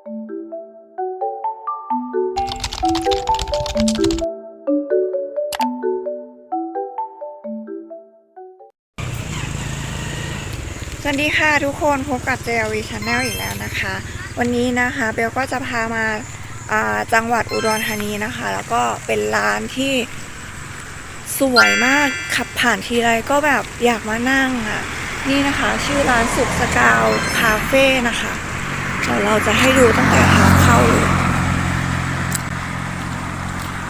สวัสดีค่ะทุกคนพบกับ JLV Channel อีกแล้วนะคะ วันนี้นะคะเบลก็จะพามาาจังหวัดอุดรธานีนะคะ แล้วก็เป็นร้านที่สวยมากขับผ่านทีไรก็แบบอยากมานั่งอะ นี่นะคะ ชื่อร้านสุขสกาวคาเฟ่นะคะ ดี๋ยวเราจะให้ดูตั้งแต่ทางเข้าเลย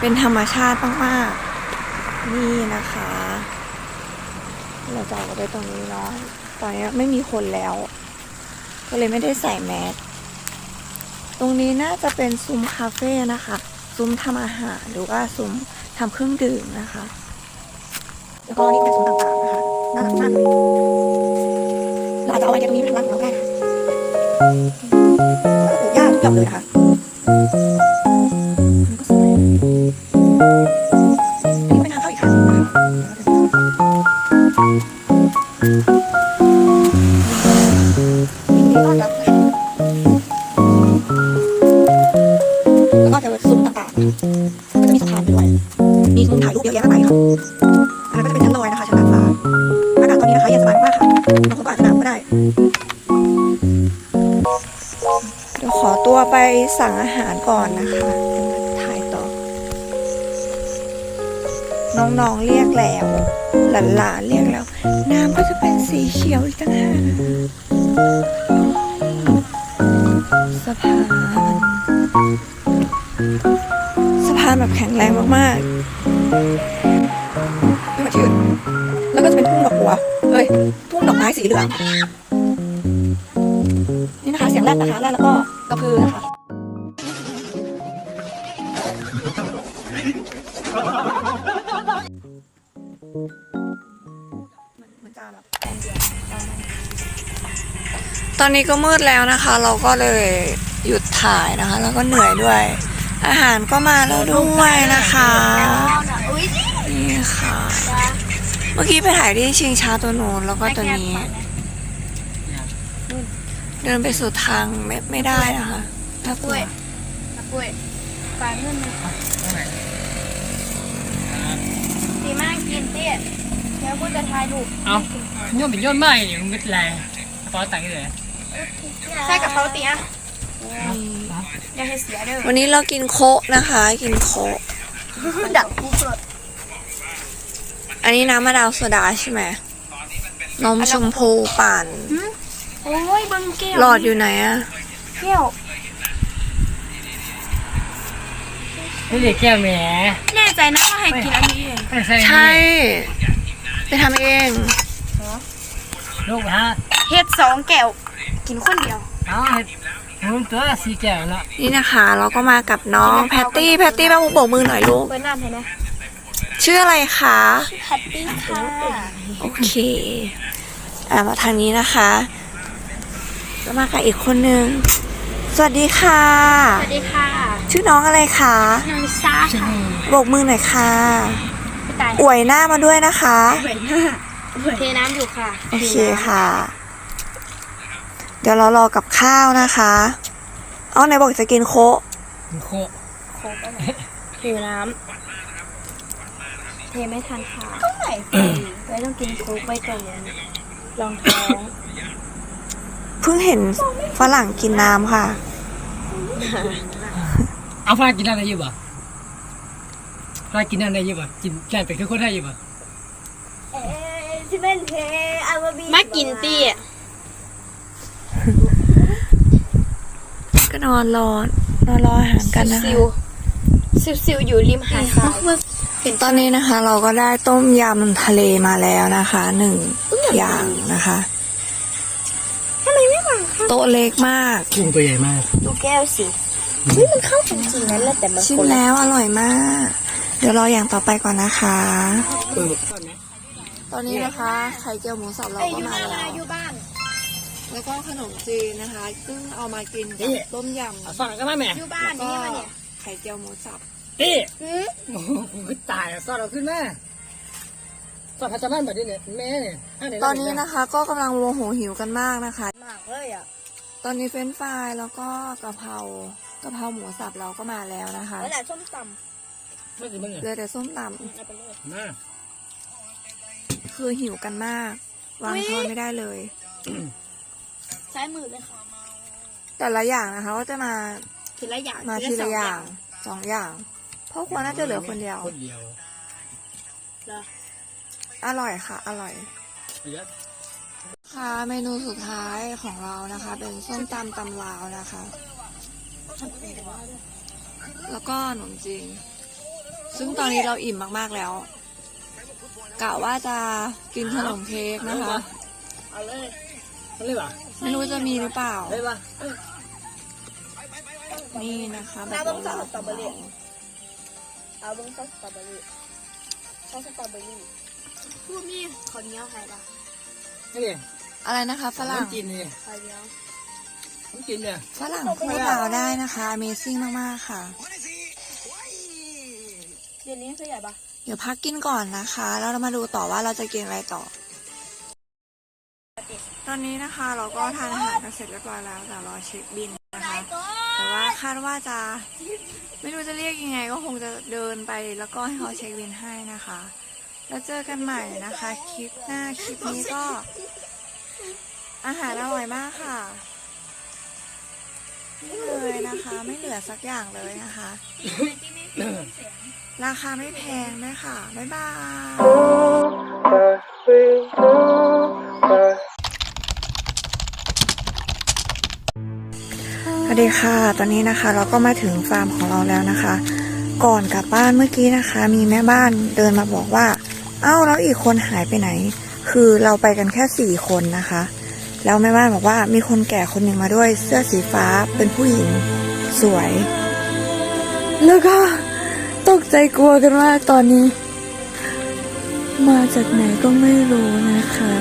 เป็นธรรมชาติมากๆ นี่นะคะ เราจะออกไปตรงนี้เนาะตอนนี้ไม่มีคนแล้ว ก็เลยไม่ได้ใส่แมสตรงนี้น่าจะเป็นซุ้มคาเฟ่นะคะ ซุ้มทำอาหารหรือว่าซุ้มทำเครื่องดื่มนะคะ แล้วก็นี่เป็นซุ้มต่างๆนะคะน่ารักมากเลยเราอาจจะเอาไอเดียตรงนี้ไปทำร้านของเราได้นะ ปลูกหญ้าทุกอย่างเลยค่ะมันก็สวยอันนี้เป็นทางเข้าอีกทางหนึงนะ ขอตัวไปสั่งอาหารก่อนนะคะเดี๋ยวมาถ่ายต่อ น้องๆเรียกแล้ว หลานๆเรียกแล้ว น้ำก็จะเป็นสีเขียวอีกต่างหากสะพานสะพานแบบแข็งแรงมากๆไม่มาชื่นแล้วก็จะเป็นทุ่งดอกบัวเฮ้ย ทุ่งดอกไม้สีเหลืองนี่นะคะ เสียงแรดนะคะแรดแล้วก็ กระพือ ตอนนี้ก็มืดแล้วนะคะ เราก็เลยหยุดถ่ายนะคะ แล้วก็เหนื่อยด้วย อาหารก็มาแล้วด้วยนะคะนี่ค่ะ เมื่อกี้ไปถ่ายที่ชิงช้าตัวโน้นแล้วก็ตัวนี้ เดินไปสู่ทางไม่ไม่ได้นะคะน่ากลัวปุ้ยปลาเงินเลยดีมากกินเตี้ยเดี๋ยวกูจะถ่ายรูปเอาโยนเป็นโยนไม่เนี่ยมันเป็นไรกระเป๋าตังค์เลยใช่กับเขาเตี้ยอย่าให้เสียเด้อวันนี้เรากินโคะนะคะ กินโคะมันดักกูเกิดอันนี้น้ำมะนาวโซดาใช่ไหมนมชมพูปั่น โอ้ยเบิ้งแก้วหลอดอยู่ไหนอะแก้วนี่เด็กแก้วแหมแน่ใจนะว่าให้กินอันนี้เองไม่ใช่ใช่ ไปทำเองลูกฮะเฮ็ดสองแก้วกินคนเดียวเอาเห็ดมึงตัวสีแก้วเนาะนี่นะคะ เราก็มากับน้องแพตตี้แพตตี้บ้างโบกมือหน่อยลูกเปิดน้ำให้นะชื่ออะไรคะแพตตี้ค่ะ โอเค อ่ามาทางนี้นะคะ ก็มากับอีกคนนึง สวัสดีค่ะ สวัสดีค่ะชื่อน้องอะไรคะนางซ่าค่ะโบกมือหน่อยค่ะพี่ตายอวยหน้ามาด้วยนะคะ เทน้ำอยู่ค่ะ โอเคค่ะ เดี๋ยวเรารอกับข้าวนะคะ เอาไหนบอกจะกินโคะโคเทน้ำเทไม่ทันค่ะก็ไหนไว้ต้องกินซุปไปก่อนลองท้องเพิ่งเห็นฝรั่งกินน้ำค่ะ เอาฟ้ากินอะไรอยู่บ่ฟ้ากินอะไรอยู่บ่กินแกงเป็ดคือคนไทยอยู่บ่มากินเตี้ยก็นอนรอนอนรออาหารกันนะซิคะวซิวซิวอยู่ริมหาดค่ะตอนนี้นะคะ เราก็ได้ต้มยำทะเลมาแล้วนะคะหนึ่งอย่างนะคะ โต๊ะเล็กมาก กุ้งตัวใหญ่มาก ดูแก้วสิเฮ้ยมันเข้าจริงๆนั้นแหละแต่มันชิมคนละแล้วอร่อยมาก เดี๋ยวรออย่างต่อไปก่อนนะคะเออตอนนี้นะคะไข่เจียวหมูสับเราก็มาแล้วอยู่บ้านแล้วก็ขนมจีนนะคะ ซึ่งเอามากินกับต้มยำเอาฟ้าก็มาแม่อยู่บ้านแล้วนี่ก็มาเนี่ยไข่เจียวหมูสับตี้หืมโอ้โหกูตายอะซอดเอาขึ้นมาซอดพัชบ้านแบบนี้เนี่ยแม่เนี่ยตอนนี้นะคะ ก็กำลังโมโหหิวกันมากนะคะ มากเลยอะ ตอนนี้เฟรนช์ฟรายแล้วก็กะเพรากะเพราหมูสับเราก็มาแล้วนะคะ แล้วแหละส้มตไม่สิมึงเหลือแต่ส้มตำเอาไปเลย มาำคือหิวกันมาก วางช้อนไม่ได้เลย ใช้มือเลยค่ะแต่ละอย่างนะคะก็จะมาทีละอย่างมาทีละอย่างสองอย่างเพราะควรน่าจะเหลือคนเดียว คนเดียวเหรออร่อยค่ะ อร่อยเยอะ ค่ะเมนูสุดท้ายของเรานะคะ เป็นส้มตำตำลาวนะคะ แล้วก็ขนมจีนซึ่งตอนนี้เราอิ่มมากๆแล้วกะว่าจะกินขนมเค้กนะคะเอาเลยมันเลยป่ะไม่รู้จะมีหรือเปล่าเลยป่ะนี่นะคะแบบน้ำต้องเราใส่สตรอเบอรี่เอาเบิ้งซอสสตรอเบอรี่ซอสสตรอเบอรี่พูดนี่ขอเหนี้ยวใครปะนี่ดิ อะไรนะคะฝรั่งกินนี่ขอเหนี้ยวผมกินเนี่ยฝรั่งพูดลาวได้นะคะ Amazing มากๆค่ะ เดี๋ยวนี้คือใหญ่ปะเดี๋ยวพักกินก่อนนะคะ แล้วเรามาดูต่อว่าเราจะกินอะไรต่อ ตอนนี้นะคะเราก็ทานอาหารกันเสร็จเรียบร้อยแล้วแต่รอเช็คบินนะคะแต่ว่าคาดว่าจะไม่รู้จะเรียกยังไง ก็คงจะเดินไปแล้วก็ให้เขาเช็คบินให้นะคะ แล้วเจอกันใหม่นะคะ คลิปหน้าคลิปนี้ก็ อาหารอร่อยมากค่ะนี่เลยนะคะ ไม่เหลือสักอย่างเลยนะคะ ราคาไม่แพงด้วยค่ะ บ๊ายบายสวัสดีค่ะ ตอนนี้นะคะเราก็มาถึงฟาร์มของเราแล้วนะคะ ก่อนกลับบ้านเมื่อกี้นะคะ มีแม่บ้านเดินมาบอกว่า เอ้าแล้วอีกคนหายไปไหน คือเราไปกันแค่สี่คนนะคะ แล้วแม่บ้านบอกว่ามีคนแก่คนหนึ่งมาด้วยเสื้อสีฟ้าเป็นผู้หญิงสวย แล้วก็ตกใจกลัวกันมากตอนนี้ มาจากไหนก็ไม่รู้นะคะ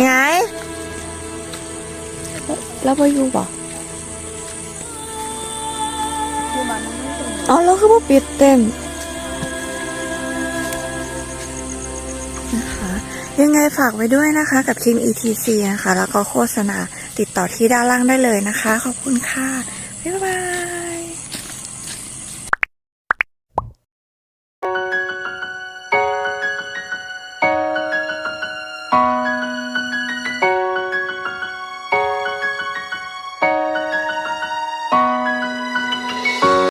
ไงแล้วไปอยู่ป่ะคือมันไม่ถึงอ๋อแล้วคือว่าปิดเต็มน ยังไงฝากไว้ด้วยนะคะ กับทีม ETC นะคะ แล้วก็โฆษณาติดต่อที่ด้านล่างได้เลยนะคะ ขอบคุณค่ะ บ๊ายบาย